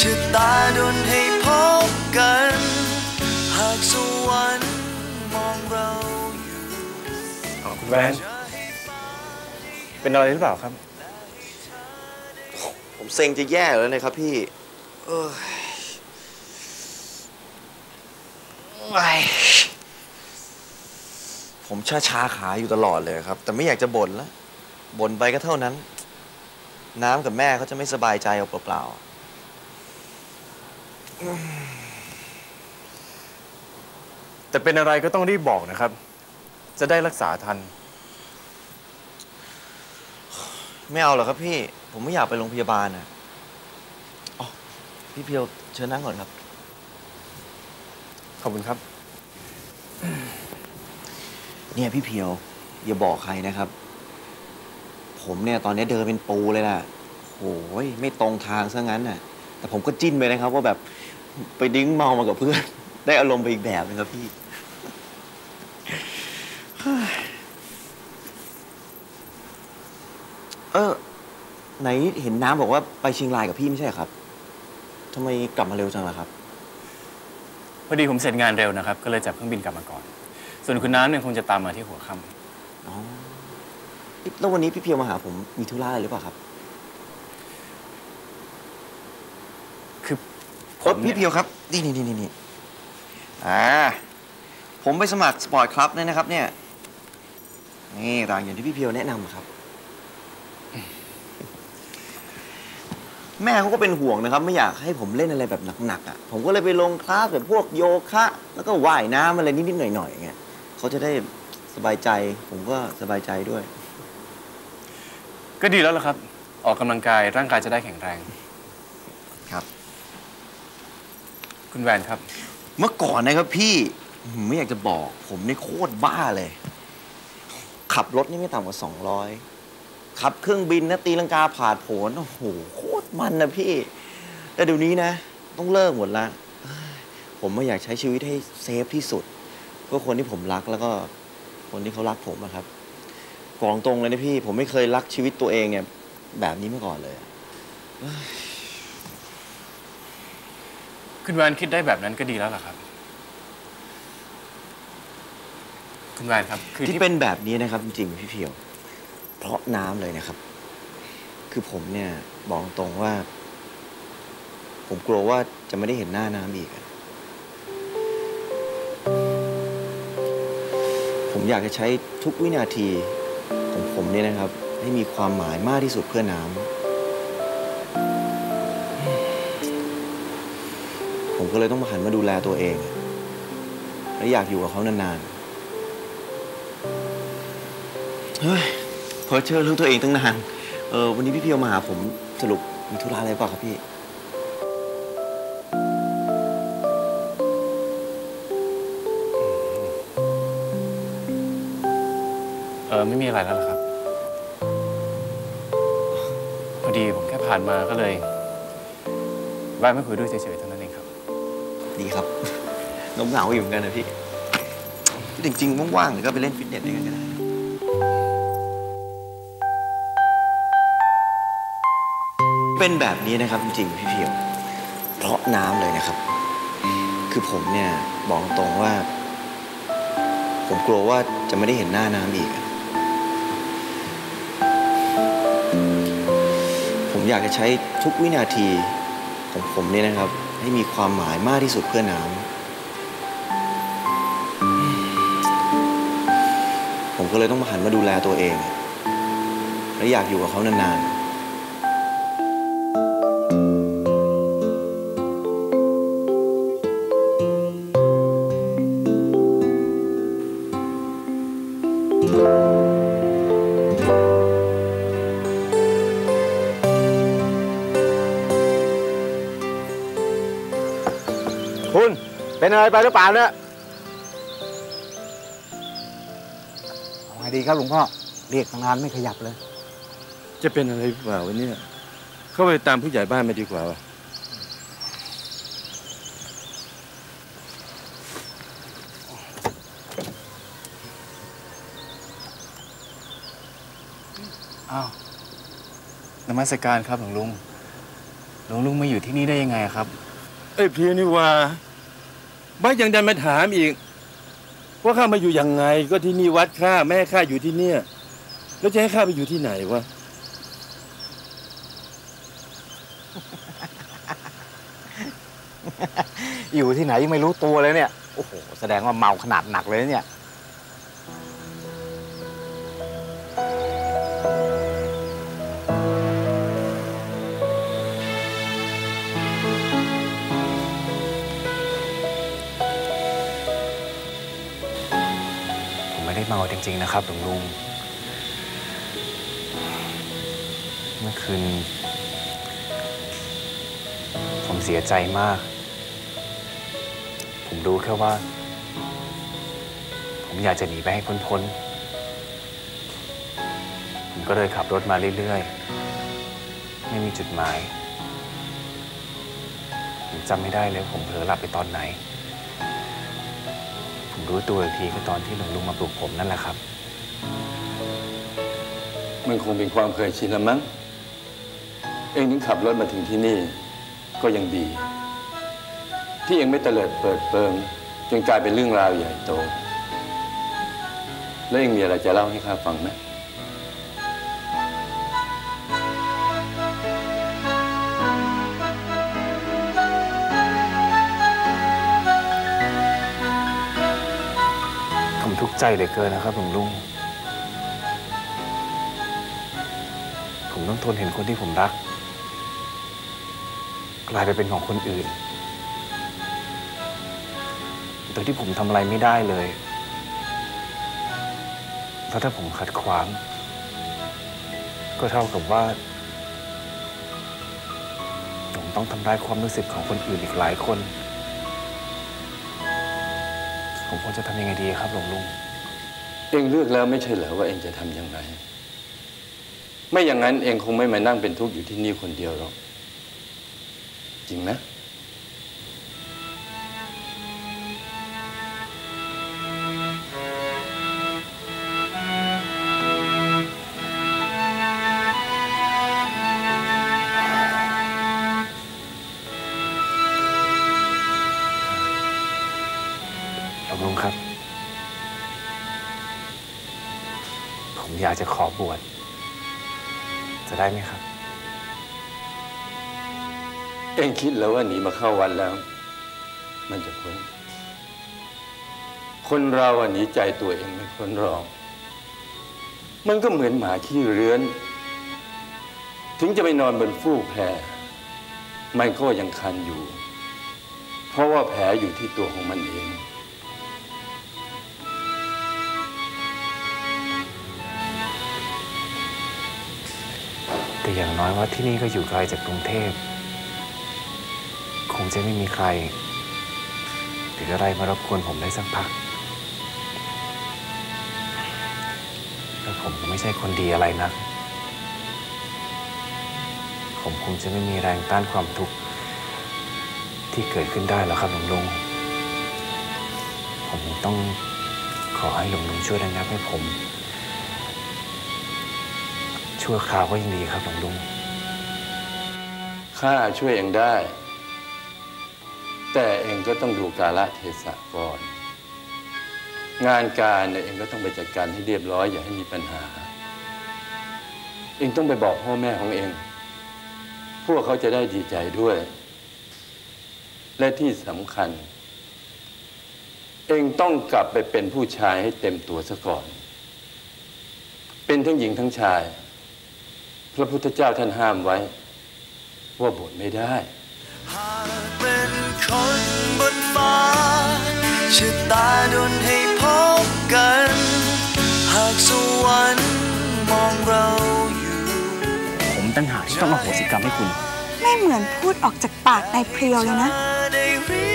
ชะตาดนให้พบกัน หากสวรรค์มองเราอยู่คุณแวนเป็นอะไรหรือเปล่าครับ ผมเซ็งจะแย่แล้วนะครับพี่ เอ้ยไอ้ผมชาชาๆขาอยู่ตลอดเลยครับ แต่ไม่อยากจะบ่นแล้วบ่นไปก็เท่านั้น น้ำกับแม่เขาจะไม่สบายใจเอาเปล่า แต่เป็นอะไรก็ต้องรีบบอกนะครับ จะได้รักษาทันๆไม่เอาหรอกครับพี่ ผมไม่อยากไปโรงพยาบาลนะอ๋อพี่เพียวเชิญนั่งก่อนครับ ขอบคุณครับ เนี่ยพี่เพียว อย่าบอกใครนะครับ ผมเนี่ยตอนนี้เดินเป็นปูเลยนะโอ้ยไม่ตรงทางซะงั้นน่ะ แต่ผมก็จิ้นไปนะครับ ว่าแบบไปดิ้งเมามากับเพื่อน ได้อารมณ์ไปอีกแบบนึงครับพี่ เออ ไหนเห็นน้ำบอกว่าไปเชียงรายกับพี่ไม่ใช่เหรอครับทำไมกลับมาเร็วจังล่ะครับ พอดีผมเสร็จงานเร็วนะครับ ก็เลยจับเครื่องบินกลับมาก่อน ส่วนคุณน้ำเนี่ยคงจะตามมาที่หัวค่อ๋อแล้ววันนี้พี่เพียวมาหาผมมีธุระอะไรหรือเปล่าครับ คือผโอ๊ยมพี่เนี่ยเพียวครับ นี่นี่นี่นี่อ่า ผมไปสมัครสปอร์ตคลับเนี่ยนะครับ เนี่ย นี่รางอย่างที่พี่เพียวแนะนำครับ แม่เขาก็เป็นห่วงนะครับ ไม่อยากให้ผมเล่นอะไรแบบหนักๆอะ ผมก็เลยไปลงคลาสแบบพวกโยคะ แล้วก็ว่ายน้ำอะไรนิดๆหน่อยๆอย่างเงี้ยเขาจะได้สบายใจ ผมก็สบายใจด้วย ก็ดีแล้วล่ะครับ ออกกำลังกายร่างกายจะได้แข็งแรง ครับ คุณแวนครับ เมื่อก่อนนะครับพี่ไม่อยากจะบอกผมนี่โคตรบ้าเลย ขับรถนี่ไม่ต่ำกว่าสองร้อยขับเครื่องบินนะตีลังกาผ่าดโผนโอ้โหโคตรมันนะพี่ แต่เดี๋ยวนี้นะ ต้องเลิกหมดละ ผมไม่อยากใช้ชีวิตให้เซฟที่สุดเพื่อคนที่ผมรักแล้วก็คนที่เขารักผมอะครับกองตรงเลยนะพี่ ผมไม่เคยรักชีวิตตัวเองเนี่ยแบบนี้มาก่อนเลย คุณแวนคิดได้แบบนั้นก็ดีแล้วล่ะครับ คุณแวนครับ คือที่ที่เป็นแบบนี้นะครับ จริงๆพี่เพียว เพราะน้ำเลยนะครับ คือผมเนี่ยบอกตรงว่า ผมกลัวว่าจะไม่ได้เห็นหน้าน้ำอีก ผมอยากจะใช้ทุกวินาทีของผมเนี่ยนะครับ ให้มีความหมายมากที่สุดเพื่อน้ำ ก็เลยต้องมาหันมาดูแลตัวเอง และอยากอยู่กับเขานานๆ เฮ้ยเพอเชื่อเรื่องตัวเองตั้งนาน เออวันนี้พี่เพียวมาหาผมสรุปมีธุระอะไรเปล่าครับพี่ เออไม่มีอะไรแล้วล่ะครับ พอดีผมแค่ผ่านมาก็เลยแวะมาคุยด้วยเฉยๆเท่านั้นเอง ดีครับนมเหงาอยู่เหมือนกันนะพี่ จริงๆ ว่างๆเดี๋ยวก็ไปเล่นฟิตเนสด้วยกันก็ได้เป็นแบบนี้นะครับจริงๆพี่เพียว เพราะน้ำเลยนะครับ คือผมเนี่ยบอกตรงว่า ผมกลัวว่าจะไม่ได้เห็นหน้าน้ำอีก ผมอยากจะใช้ทุกวินาทีของผมเนี่ยนะครับ ให้มีความหมายมากที่สุดเพื่อน้ำผมก็เลยต้องมาหันมาดูแลตัวเอง และอยากอยู่กับเขานานๆ คุณเป็นอะไรไปหรือเปล่าเนี่ยเอาไงดีครับหลวงพ่อ เรียกตั้งนานไม่ขยับเลย จะเป็นอะไรหรือเปล่าวะเนี่ยเข้าไปตามผู้ใหญ่บ้านไปดีกว่าวะอ้าวนมัสการครับหลวงลุงรลุงลุงมาอยู่ที่นี่ได้ยังไงครับ ไอ้เพียนี่ว่าบ้ายังดันมาถามอีก ว่าข้ามาอยู่ยังไง ก็ที่นี่วัดข้าแม่ข้าอยู่ที่เนี่ย แล้วจะให้ข้าไปอยู่ที่ไหนวะอยู่ที่ไหนยังไม่รู้ตัวเลยเนี่ย โอ้โห แสดงว่าเมาขนาดหนักเลยเนี่ย จริงๆนะครับหลวงลุง เมื่อคืน ผมเสียใจมาก ผมรู้แค่ว่า ผมอยากจะหนีไปให้พ้นๆ ผมก็เลยขับรถมาเรื่อยๆ ไม่มีจุดหมาย ผมจำไม่ได้เลยผมเผลอหลับไปตอนไหน รู้ตัวอีกทีก็ตอนที่หลวงลุงมาปลุกผมนั่นแหละครับ มันคงเป็นความเคยชินละมั้ง เองถึงขับรถมาถึงที่นี่ก็ยังดี ที่เองไม่เตลิดเปิดเปิงจนกลายเป็นเรื่องราวใหญ่โต แล้วเองมีอะไรจะเล่าให้ข้าฟังไหม ผมทุกข์ใจเหลือเกินนะครับหลวงลุง ผมต้องทนเห็นคนที่ผมรัก กลายไปเป็นของคนอื่น โดยที่ผมทำอะไรไม่ได้เลยเพราะถ้าผมขัดขวาง ก็เท่ากับว่า ผมต้องทำร้ายความรู้สึกของคนอื่นอีกหลายคน ผมควรจะทำยังไงดีครับหลวงลุง เองเลือกแล้วไม่ใช่เหรอว่าเองจะทำยังไง ไม่อย่างนั้นเองคงไม่มานั่งเป็นทุกข์อยู่ที่นี่คนเดียวหรอก จริงไหม ลุงครับ ผมอยากจะขอบวช จะได้ไหมครับ เองคิดแล้วว่าหนีมาเข้าวัดแล้ว มันจะพ้น คนเราอะหนีใจตัวเองไม่พ้นหรอก มันก็เหมือนหมาขี้เรื้อน ถึงจะไปนอนบนฟูกแพรมันก็ยังคันอยู่ เพราะว่าแผลอยู่ที่ตัวของมันเอง อย่างน้อยว่าที่นี่ก็อยู่ไกลจากกรุงเทพ คงจะไม่มีใคร หรืออะไรมารบกวนผมได้สักพัก แล้วผมก็ไม่ใช่คนดีอะไรนัก ผมคงจะไม่มีแรงต้านความทุกข์ที่เกิดขึ้นได้หรอกครับหลวงลุง ผมต้องขอให้หลวงลุงช่วยระงับให้ผม ชั่วคราวก็ยังดีครับหลวงลุงข้าช่วยเองได้ แต่เองก็ต้องดูกาลเทศะก่อน งานการเนี่ยเองก็ต้องไปจัดการให้เรียบร้อยอย่าให้มีปัญหา เองต้องไปบอกพ่อแม่ของเอง พวกเขาจะได้ดีใจด้วย และที่สำคัญ เองต้องกลับไปเป็นผู้ชายให้เต็มตัวซะก่อน เป็นทั้งหญิงทั้งชาย พระพุทธเจ้าท่านห้ามไว้ ว่าบวชไม่ได้หากเป็นคนบนฟ้าชะตาดนให้พบกัน หากสวรรค์มองเราอยู่ ผมตั้งหากที่ต้องอโหสิกรรมให้คุณ ไม่เหมือนพูดออกจากปากนายเพรียวเลยนะได้เรี